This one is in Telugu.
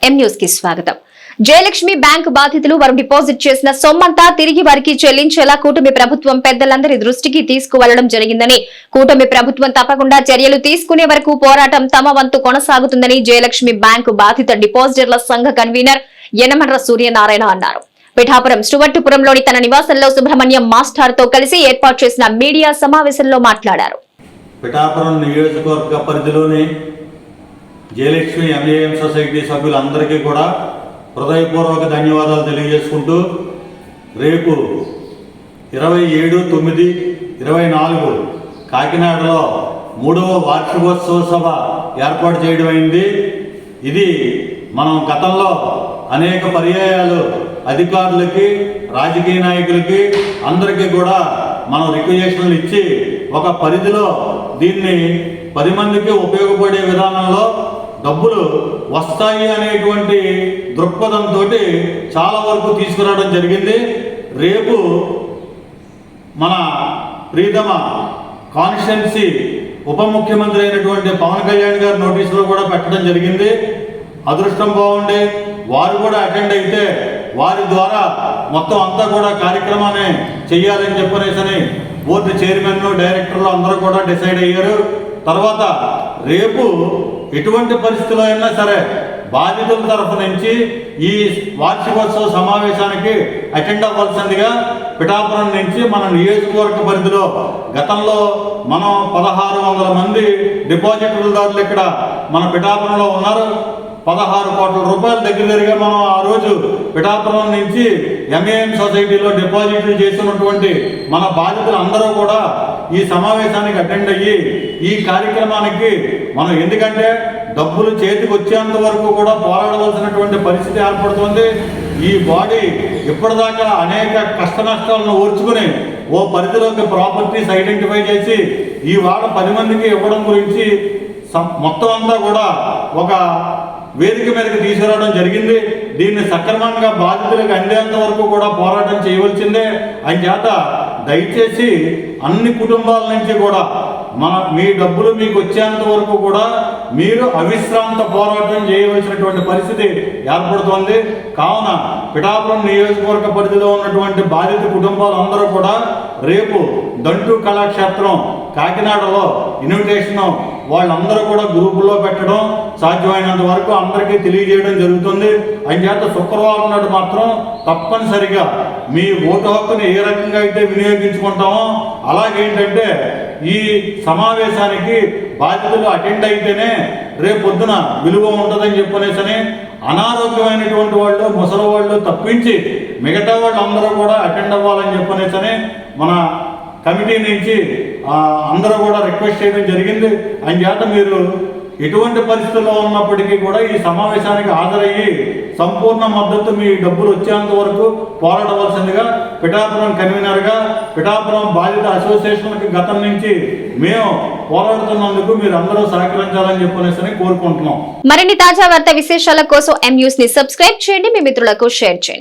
ఎం న్యూస్కి స్వాగతం. జయలక్ష్మి బ్యాంకు బాధితులు వారు డిపాజిట్ చేసిన సొమ్మంతా తిరిగి వారికి చెల్లించేలా కూటమి ప్రభుత్వం పెద్దలందరి దృష్టికి తీసుకువెళ్ళడం జరిగిందని కూటమి ప్రభుత్వం తప్పకుండా చర్యలు తీసుకునే వరకు పోరాటం తమ వంతు కొనసాగుతుందని జయలక్ష్మి బ్యాంకు బాధిత డిపాజిటర్ల సంఘ కన్వీనర్ యనమర్ర సూర్యనారాయణ అన్నారు. పిఠాపురం శ్రువట్టుపురంలోని తన నివాసంలో సుబ్రహ్మణ్యం మాస్టర్తో కలిసి ఏర్పాటు చేసిన మీడియా సమావేశంలో మాట్లాడారు. పిఠాపురం నియోజకవర్గ పరిధిలోని జయలక్ష్మి ఎంఏఎం సొసైటీ సభ్యులందరికీ కూడా హృదయపూర్వక ధన్యవాదాలు తెలియజేసుకుంటూ రేపు ఇరవై ఏడు తొమ్మిది ఇరవై నాలుగు కాకినాడలో మూడవ వార్షికోత్సవ సభ ఏర్పాటు చేయడం అయింది. ఇది మనం గతంలో అనేక పర్యాయాలు అధికారులకి రాజకీయ నాయకులకి అందరికీ కూడా మనం రిక్వజేషన్లు ఇచ్చి ఒక పరిధిలో దీన్ని పది మందికి ఉపయోగపడే విధానంలో డబ్బులు వస్తాయి అనేటువంటి దృక్పథంతో చాలా వరకు తీసుకురావడం జరిగింది. రేపు మన ప్రీతమ కాన్స్టిట్యున్సీ ఉప ముఖ్యమంత్రి అయినటువంటి పవన్ కళ్యాణ్ గారు నోటీసులో కూడా పెట్టడం జరిగింది. అదృష్టం బాగుండి వారు కూడా అటెండ్ అయితే వారి ద్వారా మొత్తం అంతా కూడా కార్యక్రమాన్ని చెయ్యాలని చెప్పనేసని బోర్డు చైర్మన్ డైరెక్టర్లు అందరూ కూడా డిసైడ్ అయ్యారు. తర్వాత రేపు ఎటువంటి పరిస్థితిలో అయినా సరే బాధితుల తరఫు నుంచి ఈ వార్షికోత్సవ సమావేశానికి అటెండ్ అవ్వాల్సిందిగా పిఠాపురం నుంచి మన నియోజకవర్గ పరిధిలో గతంలో మనం పదహారు వందల మంది డిపాజిటర్దారులు ఇక్కడ మన పిఠాపురంలో ఉన్నారు. పదహారు కోట్ల రూపాయల దగ్గర దగ్గరగా మనం ఆ రోజు పిఠాపురం నుంచి ఎంఏఎం సొసైటీలో డిపాజిట్లు చేసినటువంటి మన బాధితులు అందరూ కూడా ఈ సమావేశానికి అటెండ్ అయ్యి ఈ కార్యక్రమానికి మనం ఎందుకంటే డబ్బులు చేతికి వచ్చేంత వరకు కూడా పోరాడవలసినటువంటి పరిస్థితి ఏర్పడుతుంది. ఈ బాడీ ఇప్పటిదాకా అనేక కష్ట నష్టాలను ఓర్చుకుని ఓ పరిధిలోకి ప్రాపర్టీస్ ఐడెంటిఫై చేసి ఈ వాడ పది మందికి ఇవ్వడం గురించి మొత్తం అంతా కూడా ఒక వేదిక మీదకి తీసుకురావడం జరిగింది. దీన్ని సక్రమంగా బాధితులకు అందేంత వరకు కూడా పోరాటం చేయవలసిందే. చేత దయచేసి అన్ని కుటుంబాల నుంచి కూడా మన మీ డబ్బులు మీకు వచ్చేంత వరకు కూడా మీరు అవిశ్రాంత పోరాటం చేయవలసినటువంటి పరిస్థితి ఏర్పడుతోంది. కావున పిఠాపురం నియోజకవర్గ పరిధిలో ఉన్నటువంటి బాధిత కుటుంబాలందరూ కూడా రేపు దంటు కళాక్షేత్రం కాకినాడలో ఇన్విటేషన్ వాళ్ళందరూ కూడా గ్రూపుల్లో పెట్టడం సాధ్యమైనంత వరకు అందరికీ తెలియజేయడం జరుగుతుంది. చేత శుక్రవారం నాడు మాత్రం తప్పనిసరిగా మీ ఓటు హక్కుని ఏ రకంగా అయితే వినియోగించుకుంటామో అలాగేంటంటే ఈ సమావేశానికి బాధ్యతలు అటెండ్ అయితేనే రేపు పొద్దున విలువ ఉంటుందని చెప్పనేసని అనారోగ్యమైనటువంటి వాళ్ళు ముసలి వాళ్ళు తప్పించి మిగతా వాళ్ళు అందరూ కూడా అటెండ్ అవ్వాలని చెప్పనేసని మన కమిటీ నుంచి అందరూ కూడా రిక్వెస్ట్ చేయడం జరిగింది. అని చేత మీరు ఎటువంటి పరిస్థితుల్లో ఉన్నప్పటికీ కూడా ఈ సమావేశానికి హాజరయ్యి సంపూర్ణ మద్దతు మీ డబ్బులు వచ్చేంత వరకు పోరాడవలసిందిగా పిఠాపురం కన్వీనర్గా పిఠాపురం బాధిత అసోసియేషన్కి గతం నుంచి మేము పోరాడుతున్నందుకు మీరు అందరూ సహకరించాలని చెప్పనేసి కోరుకుంటున్నాం. మరిన్ని తాజా వార్త విశేషాల కోసం ఎం న్యూస్ని సబ్స్క్రైబ్ చేయండి. మీ మిత్రులకు షేర్ చేయండి.